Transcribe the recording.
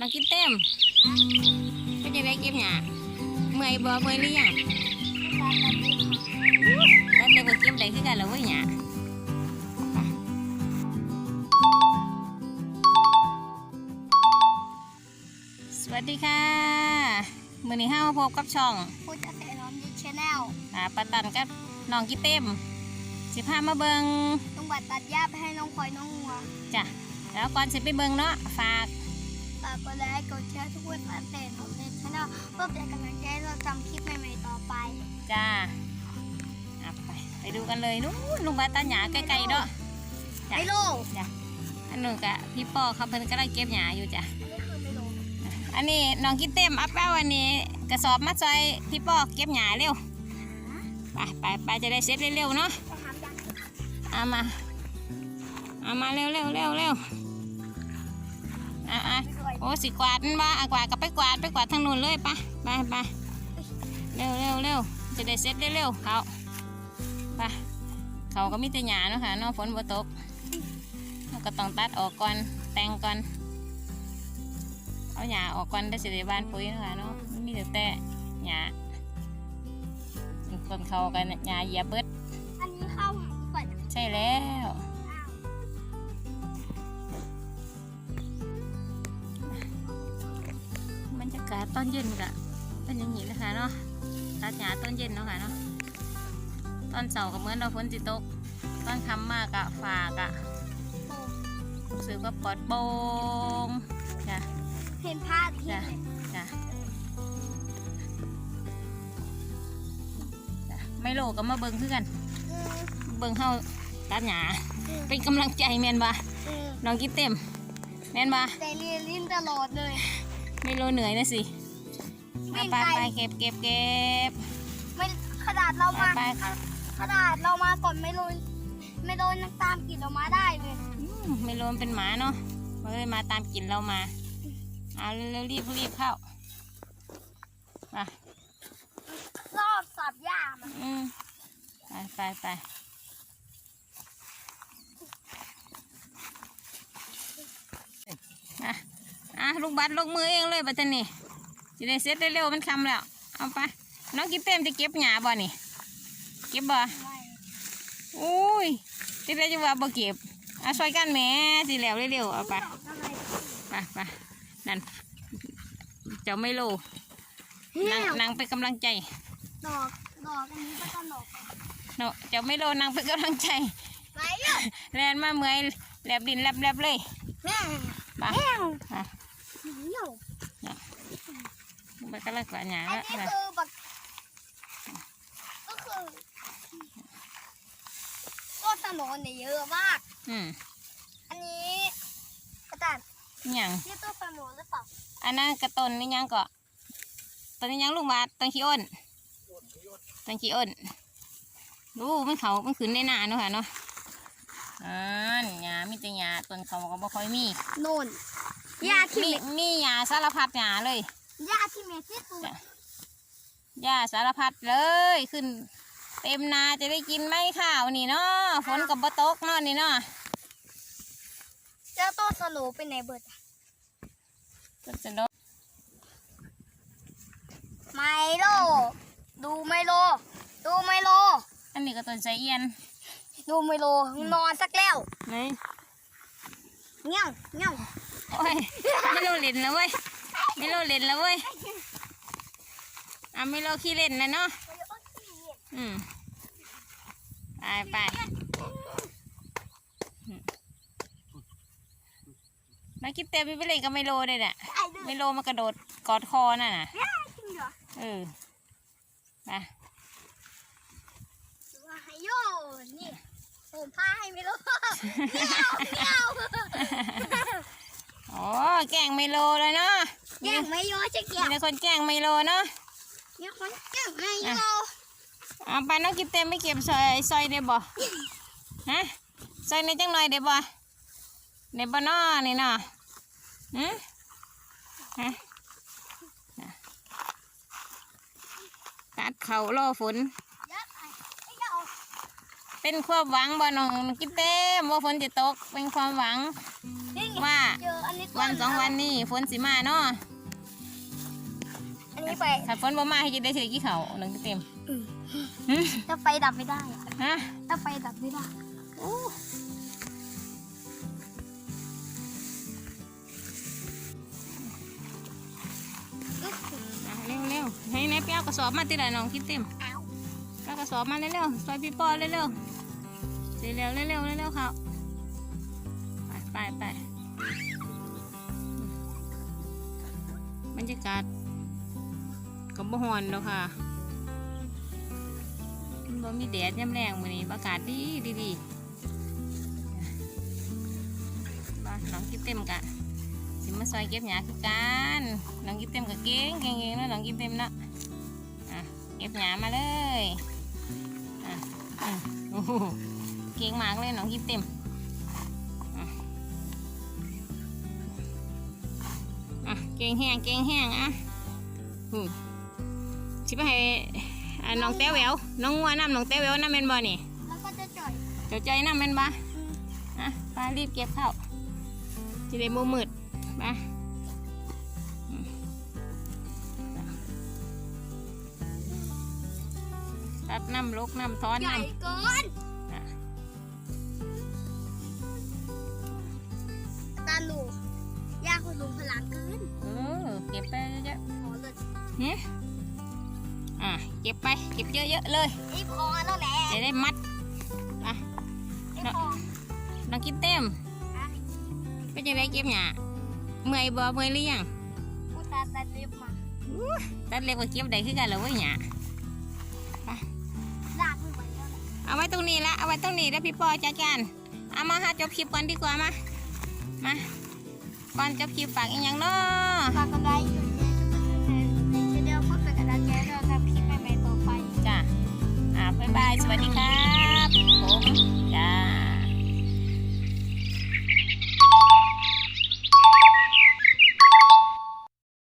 น้องกินเต็มเป็นยังไงเก็บหยาเมื่อยบ่เมื่อยหรือยังตัดเล็บก็เก็บได้คือกันแล้วเว้ยหยาสวัสดีค่ะมื้อนี้เฮาพบกับช่องพูดจะเตะน้องยูชแนลอ่าปาตันกับน้องกินเต็มสิพามาเบิงลุงบัตรตัดหญ้าไปให้น้องพลอยน้องงัวจ้ะแล้วก่อนสิไปเบิงเนาะฝากฝากกดไลค์กดแชร์ทุกคนมาเตะน้องยูชแนลเพื่อเป็นกำลังใจให้เราทำคลิปใหม่ๆต่อไปจ้าอะไปไปดูกันเลยนู้นลุงบาตันหยาใกล้ๆเนาะจ้ะไม่โลอันนู้นกะพี่ปอเขาเพิ่นกำลังเก็บหญ้าอยู่จ้ะอันนี้คือไม่โลอันนี้น้องกินเต็มอัพเป้าอันนี้ กระสอบมาซอยพี่ปอเก็บหญ้าเร็วไปไปไปจะได้เสร็จเร็วๆเนาะจะทำยังเอามาเอามาเร็วเร็วเร็วเร็ว โอ้สิกวาดมันบ้าอะกวาดก็ไปกวาดไปกวาดทางนู้นเลยไปไปไปเร็วเร็วเร็วจะได้เสร็จเร็วๆเขาไปเขาก็มีแต่หญ้าเนาะค่ะเนอกฝนบ่ตกเราก็ต้องตัดออกก่อนแต่งก่อนเอาหญ้าออกก่อนได้สิได้บานปุ๋ยเนาะค่ะเนาะมันมีแต่แต่หญ้าคนเขากันหญ้าเหยียบเบิดอันนี้เข้าหาก่อนนะใช่แล้ว ตอนเย็นกะเป็นอย่างนี้เลยค่ะเนาะตัดหญ้าตอนเย็นเนาะค่ะเนาะตอนเสาร์ก็เหมือนเราฝนสิตก ตอนค่ำมากอะฝากอะรู้สึกว่าปลอดโปร่งจ้ะเห็นภาพที่จ้ะเลยจ้ะจ้ะไม่โลก็มาเบิ่งคือกันอืมเบิ่งเฮาตัดหญ้าอืมเป็นกำลังใจแม่นบ่อืมน้องกินเต็มแม่นบ่แต่เรียนลิ้นตลอดเลย ไม่โลเหนื่อยนะสิวิ่ไปงไปไปไปเก็บเก็บเก็บไม่ขนาดเราไปมาไปขนาดเรามาก่อนไม่โดนไม่โดนนักตามกลินเรามาได้เลยอืมไม่โลมันเป็นหมาเนาะมันเลยมาตามกลินเรามาเอาเร็วๆรีบรีบเข้าไปรอบสับหญ้ามันอืมไปไปไปอะอะ ลูกบัตรลงมือเองเลยบัตรนี่จะได้เสร็จเร็วๆมันคำแล้ว เอาไปน้องกินเต็มจะเก็บหญ้าบ่นี่ เก็บบ่อุ้ยจะได้จะว่าบ่เก็บเอาซอยกันแหม่สิแล้วเร็วๆเอาไปไปไปนั่นเจ้าไม่โลนี่นางนางเป็นกำลังใจดอกดอกอันนี้ก็ต้นดอกเนาะเจ้าไม่โลนางเป็นกำลังใจไหนอะแลนมาเมื่อยแลบดินแลบแลบเลยแม่ไป ม่อะเหนียวไปกำลังกวาดหญ้าอันแล้วนี้คือแบบก็คือต้นสนนเนี่ยเยอะมาก อืมอันนี้กระดาษอิหยังนี่ต้นสนนหรือเปล่าอันนั้นกระต้นนี่ยังก็ต้นนี้ยังลูกบาศต้นขี้อ้นต้นขี้อ้นดูมันเขามันขึ้นในหนาเนาะค่ะเนาะอ่าหญ้ามีแต่หญ้าต้นเขาก็บ่ค่อยมีโน่น หญ้าที่มีเม็ดมีหญ้าสารพัดหญ้าเลยหญ้าที่เม็ดที่สุดจ้ะหญ้าสารพัดเลยขึ้น เต็มนาจะได้กินไหมข้าวนี่เนาะฝนกับบ่ตกเนาะนี่เนาะเจ้าต้นสโนเป็นไหนเบิดอะต้นสนกไมโลดูไมโลดูไมโล อันนี้ก็ต้นไซเอียน ดูไมโลนอนสักแล้วไหนเงี้ยวเงี้ยว โอ้ยไม่รู้เล่นแล้วเว้ยไม่รู้เล่นแล้วเว้ยอะไม่รู้ขี้เล่นนะเนาะอืมไปไปอืมมากินเต็มไปเล่นกับไมโลเลยน่ะไอ้ดื้อไมโลมากระโดดกอดคอน่ะน่ะจริงเหรอเออไปว่าให้โยนี่ผมพาให้ไม่รู้เงี้ยวเงี้ยว โอ้แกล้งไมโลเลยเนาะมีแก่งไม่โยจะเกี่ยมีวแต่คนแกล้งไมโลเนาะเนี่ยคนแก่งไม่โยเอาไปน้องกินเต็มไม่เก็บซอยซอยได้บ่ฮะซอยในจังหน่อยได้บ่ได้บ่น้อนี่เนาะหืมฮะน่ะตัดเขารอฝนยัดไอ้ไอ้เจ้าเป็นความหวังบ่น้องกินเต็มว่าฝนจะตกเป็นความหวังนี่ไงว่าเจออันนี้ วันสองวันนี่ฝนสิมาเนาะอันนี้ไปถ้าฝนบ่มาให้กินได้เฉยกี่เขาหนึ่งเต็มหึถ้าไฟดับไม่ได้อะฮะถ้าไฟดับไม่ได้โอ้อะเร็วเร็วๆให้นายเปียวกระสอบมาติละน้องคิดเต็มเอาแล้วกระสอบมาเร็วๆซอยพี่ปอเร็วๆเร็วๆเร็วๆเร็วๆเขาไปไป รรยากาศก็บ่ฮอนแล้วค่ะมันบ่มีแดดย่ำแรงมื้อนี้อากาศดีดีดีบ้าน้องกิบเต็มกะสิมาซอยเก็บหญ้าคือกันน้องกิบเต็มกะเก่งเก่งๆเนาะน้องกิบเต็มเนาะอะเก็บหญ้ามาเลยอะโอ้โหเก่งมากเลยน้องกิบเต็ม เก่งแห้งเก่งแห้งอะอืมชิบไปให้อะน้องแต้วแหววน้องงัวน้ำน้องแต้วแหววน้ำเป็นบ่นี่แล้วก็จะจ่อยเจ้าใจน้ำเป็นบ่อะไปรีบเก็บเข้าจะได้มือมืดไปอืมตัดน้ำลกน้ำท้อนใหญ่น้ำเกินอะตาหลูยา คุณลุงพลังเกินเออเก็บไปเยอะพอเลยๆเนี่ยอะเก็บไปเก็บเยอะๆเลยไอ้พอแล้วแหละจะได้มัดอะไอ้พอน้องกินเต็มอะก็จะได้เก็บหยาเมื่อยบ่เมื่อยหรือยังผู้ตาตาเล็บมาอู้ตัดเล็บก็เก็บได้คือกันเหรอเว้ยหยาลากไม่ไหวแล้วแหละเอาไว้ตรงนี้ละเอาไว้ตรงนี้แล้วพี่ปอจัดการเอามาหาจบคลิปก่อนดีกว่ามามา ก่อนจบคลิปฝากอีกอย่างเนาะฝากกันไลค์กดแชร์ทุกคนในช่องเพื่อเป็นกำลังใจให้เราทำคลิปใหม่ๆต่อไปจ้ะอ่าบ๊ายบายสวัสดีค่ะ